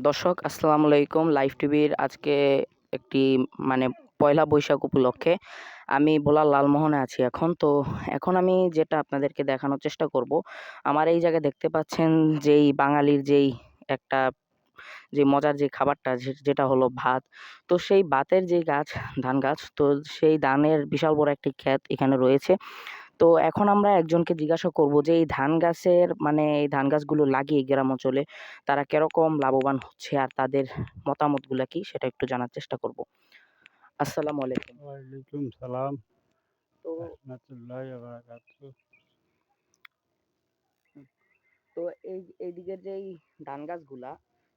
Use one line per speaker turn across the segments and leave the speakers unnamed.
দর্শক, আসসালামু আলাইকুম। লাইভ টিভির আজকে একটি মানে পয়লা বৈশাখ উপলক্ষে আমি বোলার লালমোহনে আছি এখন। তো এখন আমি যেটা আপনাদেরকে দেখানোর চেষ্টা করব, আমার এই জায়গায় দেখতে পাচ্ছেন যেই বাঙালির যেই একটা, যে মজার যে খাবারটা যেটা হলো ভাত। তো সেই ভাতের যে গাছ, ধান গাছ, তো সেই ধানের বিশাল বড় একটি ক্ষেত এখানে রয়েছে। তো এখন আমরা একজনকে জিজ্ঞাসা করব যে এই ধান গাছের মানে এই ধান গাছগুলো লাগিয়ে গ্রাম অঞ্চলে তারা কীরকম লাভবান হচ্ছে আর তাদের মতামতগুলো কি? সেটা একটু জানার চেষ্টা করব। আসসালামু আলাইকুম।
ওয়ালাইকুম সালাম।
তো তো এই এইদিকের যে এই ধান গাছগুলা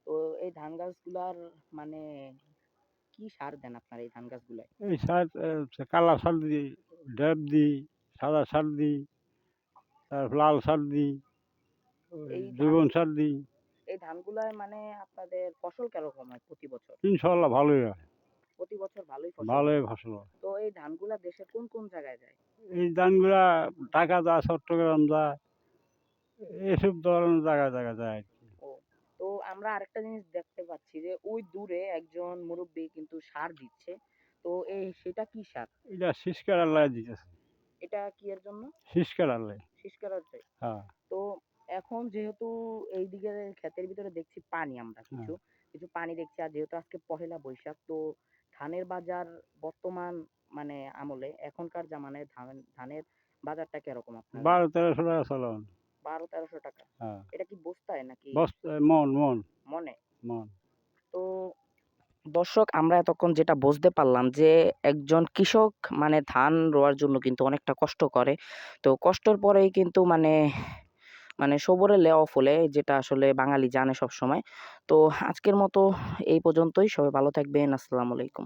তো এই ধান গাছগুলার মানে কি সার দেন আপনার এই ধান গাছগুলায়?
এই সার কালা সার দিই ড্যাব দিই সাদা সার দিই তারপর লাল সার দিই জীবন সার দিই
এই ধানগুলায় মানে আপনাদের ফসল কীরকম হয় প্রতি বছর?
ইনশাল্লাহ ভালোই হয়।
প্রতি বছর ভালোই ফসল।
ভালোই ফসল হয়।
তো এই ধানগুলা দেশের কোন কোন জায়গায় যায়?
এই ধানগুলা ঢাকা যায় চট্টগ্রাম যায় এসব ধরনের জায়গায় জায়গায় যায় আর কি।
তো আমরা আরেকটা জিনিস দেখতে পাচ্ছি যে ওই দূরে একজন মুরব্বী কিন্তু সার দিচ্ছে। তো এই সেটা কি সার?
এটা শীষকার আল্লাহ দিতেছে।
এটা কি এর জন্য?
শীষকার আল্লাহ
শীষ করার জন্য?
হ্যাঁ।
তো এখন যেহেতু এই দিকে ক্ষেতের ভিতরে দেখছি পানি আমরা কিছু কিছু পানি দেখছি। আর যেহেতু আজকে পহেলা বৈশাখ তো ধানের বাজার বর্তমান মানে আমলে এখনকার জামানায় ধান ধানের বাজারটা কীরকম আপনার?
বারো তেরোশো টাকা চলন।
বারো তেরোশো টাকা।
হ্যাঁ।
এটা কি বস্তায় নাকি?
মন মন।
মনে? দর্শক, আমরা এতক্ষণ যেটা বুঝতে পারলাম যে, একজন কৃষক মানে ধান রোয়ার জন্য কিন্তু অনেকটা কষ্ট করে। তো কষ্টর পরেই কিন্তু মানে মানে সবরে লেওয়া ফলে যেটা আসলে বাঙালি জানে সব সময় তো আজকের মতো এই পর্যন্তই। সবাই ভালো থাকবেন। আসসালামু আলাইকুম।